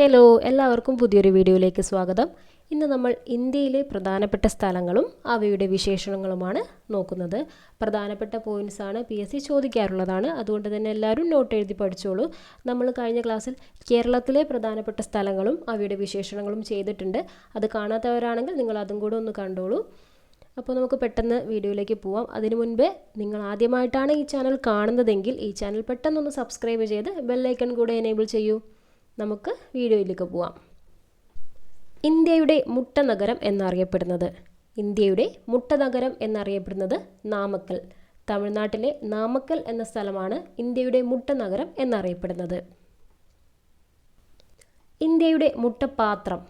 Hello എല്ലാവർക്കും പുതിയൊരു വീഡിയോയിലേക്ക് സ്വാഗതം. ഇന്ന് നമ്മൾ ഇന്ത്യയിലെ പ്രധാനപ്പെട്ട സ്ഥലങ്ങളും അവയുടെ വിശേഷണങ്ങളുമാണ് നോക്കുന്നത്. പ്രധാനപ്പെട്ട പോയിന്റ്സ് ആണ് പി എസ് സി ചോദിക്കാറുള്ളതാണ്. അതുകൊണ്ട് തന്നെ എല്ലാവരും നോട്ട് എഴുതി പഠിച്ചോളൂ. നമ്മൾ കഴിഞ്ഞ ക്ലാസ്സിൽ കേരളത്തിലെ പ്രധാനപ്പെട്ട സ്ഥലങ്ങളും അവയുടെ വിശേഷണങ്ങളും ചെയ്തിട്ടുണ്ട്. അത് കാണാത്തവരാണെങ്കിൽ നിങ്ങൾ അതും കൂടെ ഒന്ന് കണ്ടോളൂ. അപ്പോൾ നമുക്ക് പെട്ടെന്ന് വീഡിയോയിലേക്ക് പോവാം. അതിനു മുൻപേ നിങ്ങൾ ആദ്യമായിട്ടാണ് ഈ ചാനൽ കാണുന്നതെങ്കിൽ ഈ ചാനൽ പെട്ടെന്നൊന്ന് സബ്സ്ക്രൈബ് ചെയ്ത് ബെല്ലൈക്കൺ കൂടെ എനേബിൾ ചെയ്യൂ. നമുക്ക് വീഡിയോയിലേക്ക് പോവാം. ഇന്ത്യയുടെ മുട്ട നഗരം എന്നറിയപ്പെടുന്നത്. ഇന്ത്യയുടെ മുട്ട നഗരം എന്നറിയപ്പെടുന്നത് നാമക്കൽ. തമിഴ്നാട്ടിലെ നാമക്കൽ എന്ന സ്ഥലമാണ് ഇന്ത്യയുടെ മുട്ട നഗരം എന്നറിയപ്പെടുന്നത്. ഇന്ത്യയുടെ മുട്ടപാത്രം.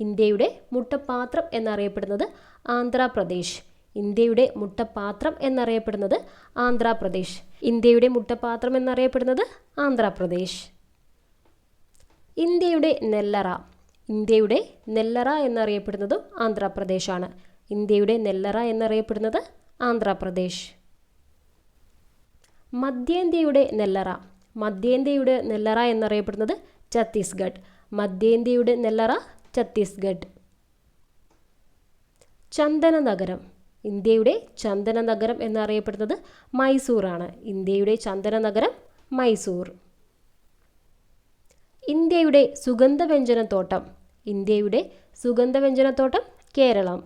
ഇന്ത്യയുടെ മുട്ടപാത്രം എന്നറിയപ്പെടുന്നത് ആന്ധ്രാപ്രദേശ്. ഇന്ത്യയുടെ മുട്ടപാത്രം എന്നറിയപ്പെടുന്നത് ആന്ധ്രാപ്രദേശ്. ഇന്ത്യയുടെ മുട്ടപാത്രം എന്നറിയപ്പെടുന്നത് ആന്ധ്രാപ്രദേശ്. ഇന്ത്യയുടെ നെല്ലറ. ഇന്ത്യയുടെ നെല്ലറ എന്നറിയപ്പെടുന്നതും ആന്ധ്രാപ്രദേശാണ്. ഇന്ത്യയുടെ നെല്ലറ എന്നറിയപ്പെടുന്നത് ആന്ധ്രാപ്രദേശ്. മധ്യേന്ത്യയുടെ നെല്ലറ. മധ്യേന്ത്യയുടെ നെല്ലറ എന്നറിയപ്പെടുന്നത് ഛത്തീസ്ഗഡ്. മധ്യേന്ത്യയുടെ നെല്ലറ ഛത്തീസ്ഗഡ്. ചന്ദന നഗരം ഇന്ത്യയുടെ ചന്ദന നഗരം എന്നറിയപ്പെടുന്നത് മൈസൂറാണ്. ഇന്ത്യയുടെ ചന്ദന നഗരം മൈസൂർ. ഇന്ത്യയുടെ സുഗന്ധവ്യഞ്ജനത്തോട്ടം. ഇന്ത്യയുടെ സുഗന്ധവ്യഞ്ജനത്തോട്ടം കേരളം.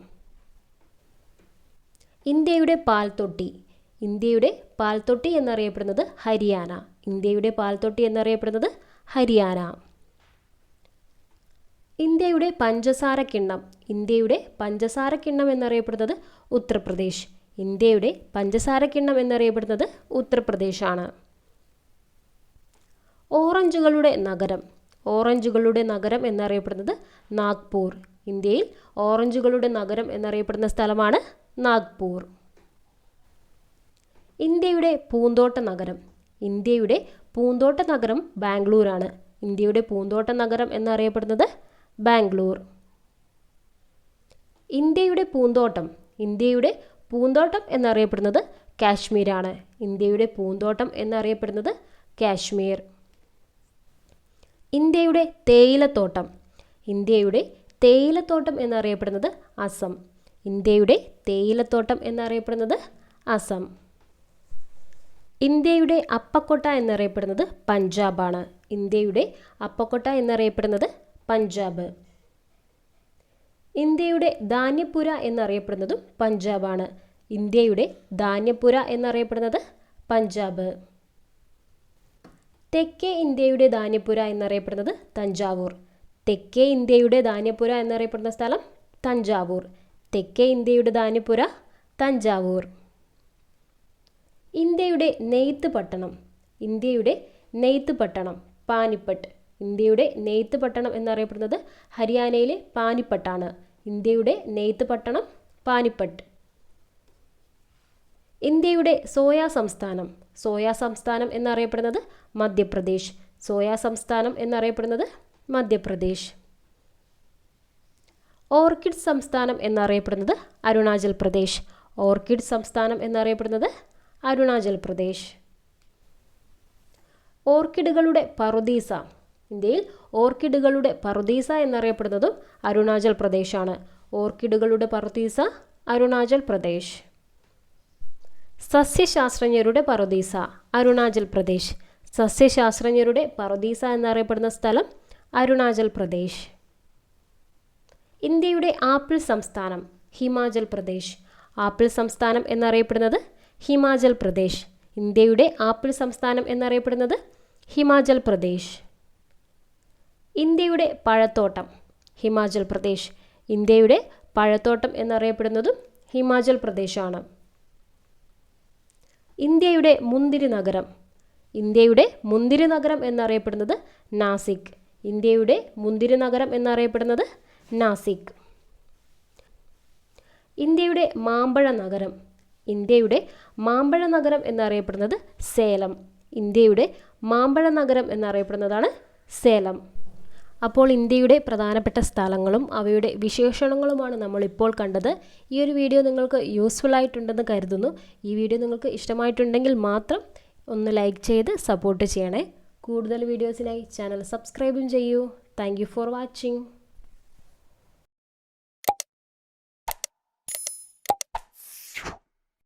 ഇന്ത്യയുടെ പാൽത്തൊട്ടി ഇന്ത്യയുടെ പാൽത്തൊട്ടി എന്നറിയപ്പെടുന്നത് ഹരിയാന. ഇന്ത്യയുടെ പാൽത്തൊട്ടി എന്നറിയപ്പെടുന്നത് ഹരിയാന. ഇന്ത്യയുടെ പഞ്ചസാര കിണ്ണം. ഇന്ത്യയുടെ പഞ്ചസാര കിണ്ണം എന്നറിയപ്പെടുന്നത് ഉത്തർപ്രദേശ്. ഇന്ത്യയുടെ പഞ്ചസാര കിണ്ണം എന്നറിയപ്പെടുന്നത് ഉത്തർപ്രദേശാണ്. ഓറഞ്ചുകളുടെ നഗരം. ഓറഞ്ചുകളുടെ നഗരം എന്നറിയപ്പെടുന്നത് നാഗ്പൂർ. ഇന്ത്യയിൽ ഓറഞ്ചുകളുടെ നഗരം എന്നറിയപ്പെടുന്ന സ്ഥലമാണ് നാഗ്പൂർ. ഇന്ത്യയുടെ പൂന്തോട്ട നഗരം. ഇന്ത്യയുടെ പൂന്തോട്ട നഗരം ബാംഗ്ലൂരാണ്. ഇന്ത്യയുടെ പൂന്തോട്ട നഗരം എന്നറിയപ്പെടുന്നത് ബാംഗ്ലൂർ. ഇന്ത്യയുടെ പൂന്തോട്ടം. ഇന്ത്യയുടെ പൂന്തോട്ടം എന്നറിയപ്പെടുന്നത് കാശ്മീരാണ്. ഇന്ത്യയുടെ പൂന്തോട്ടം എന്നറിയപ്പെടുന്നത് കാശ്മീർ. ഇന്ത്യയുടെ തേയിലത്തോട്ടം. ഇന്ത്യയുടെ തേയിലത്തോട്ടം എന്നറിയപ്പെടുന്നത് അസം. ഇന്ത്യയുടെ തേയിലത്തോട്ടം എന്നറിയപ്പെടുന്നത് അസം. ഇന്ത്യയുടെ അപ്പക്കൊട്ട എന്നറിയപ്പെടുന്നത് പഞ്ചാബാണ്. ഇന്ത്യയുടെ അപ്പക്കൊട്ട എന്നറിയപ്പെടുന്നത് പഞ്ചാബ്. ഇന്ത്യയുടെ ധാന്യപ്പുര എന്നറിയപ്പെടുന്നതും പഞ്ചാബാണ്. ഇന്ത്യയുടെ ധാന്യപ്പുര എന്നറിയപ്പെടുന്നത് പഞ്ചാബ്. തെക്കേ ഇന്ത്യയുടെ ധാന്യപുര എന്നറിയപ്പെടുന്നത് തഞ്ചാവൂർ. തെക്കേ ഇന്ത്യയുടെ ധാന്യപുര എന്നറിയപ്പെടുന്ന സ്ഥലം തഞ്ചാവൂർ. തെക്കേ ഇന്ത്യയുടെ ധാന്യപുര തഞ്ചാവൂർ. ഇന്ത്യയുടെ നെയ്ത്ത് പട്ടണം. ഇന്ത്യയുടെ നെയ്ത്ത് പട്ടണം പാനിപ്പട്ട്. ഇന്ത്യയുടെ നെയ്ത്ത് പട്ടണം എന്നറിയപ്പെടുന്നത് ഹരിയാനയിലെ പാനിപ്പട്ടാണ്. ഇന്ത്യയുടെ നെയ്ത്ത് പട്ടണം പാനിപ്പട്ട്. ഇന്ത്യയുടെ സോയാ സംസ്ഥാനം. സോയാ സംസ്ഥാനം എന്നറിയപ്പെടുന്നത് മധ്യപ്രദേശ്. സോയാ സംസ്ഥാനം എന്നറിയപ്പെടുന്നത് മധ്യപ്രദേശ്. ഓർക്കിഡ് സംസ്ഥാനം എന്നറിയപ്പെടുന്നത് അരുണാചൽ പ്രദേശ്. ഓർക്കിഡ് സംസ്ഥാനം എന്നറിയപ്പെടുന്നത് അരുണാചൽ പ്രദേശ്. ഓർക്കിഡുകളുടെ പറുദീസ. ഇന്ത്യയിൽ ഓർക്കിഡുകളുടെ പറുദീസ എന്നറിയപ്പെടുന്നതും അരുണാചൽ പ്രദേശാണ്. ഓർക്കിഡുകളുടെ പറുദീസ അരുണാചൽ പ്രദേശ്. സസ്യശാസ്ത്രജ്ഞരുടെ പറുദീസ അരുണാചൽ പ്രദേശ്. സസ്യശാസ്ത്രജ്ഞരുടെ പറുദീസ എന്നറിയപ്പെടുന്ന സ്ഥലം അരുണാചൽ പ്രദേശ്. ഇന്ത്യയുടെ ആപ്പിൾ സംസ്ഥാനം ഹിമാചൽ പ്രദേശ്. ആപ്പിൾ സംസ്ഥാനം എന്നറിയപ്പെടുന്നത് ഹിമാചൽ പ്രദേശ്. ഇന്ത്യയുടെ ആപ്പിൾ സംസ്ഥാനം എന്നറിയപ്പെടുന്നത് ഹിമാചൽ പ്രദേശ്. ഇന്ത്യയുടെ പഴത്തോട്ടം ഹിമാചൽ പ്രദേശ്. ഇന്ത്യയുടെ പഴത്തോട്ടം എന്നറിയപ്പെടുന്നതും ഹിമാചൽ പ്രദേശാണ്. ഇന്ത്യയുടെ മുന്തിരി നഗരം. ഇന്ത്യയുടെ മുന്തിരി നഗരം എന്നറിയപ്പെടുന്നത് നാസിക്. ഇന്ത്യയുടെ മുന്തിരി നഗരം എന്നറിയപ്പെടുന്നത് നാസിക്. ഇന്ത്യയുടെ മാമ്പഴ നഗരം. ഇന്ത്യയുടെ മാമ്പഴ നഗരം എന്നറിയപ്പെടുന്നത് സേലം. ഇന്ത്യയുടെ മാമ്പഴ നഗരം എന്നറിയപ്പെടുന്നതാണ് സേലം. അപ്പോൾ ഇന്ത്യയുടെ പ്രധാനപ്പെട്ട സ്ഥലങ്ങളും അവയുടെ വിശേഷണങ്ങളുമാണ് നമ്മളിപ്പോൾ കണ്ടത്. ഈ ഒരു വീഡിയോ നിങ്ങൾക്ക് യൂസ്ഫുൾ ആയിട്ടുണ്ടെന്ന് കരുതുന്നു. ഈ വീഡിയോ നിങ്ങൾക്ക് ഇഷ്ടമായിട്ടുണ്ടെങ്കിൽ മാത്രം ഒന്ന് ലൈക്ക് ചെയ്ത് സപ്പോർട്ട് ചെയ്യണേ. കൂടുതൽ വീഡിയോസിനായി ചാനൽ സബ്സ്ക്രൈബും ചെയ്യൂ. Thank for watching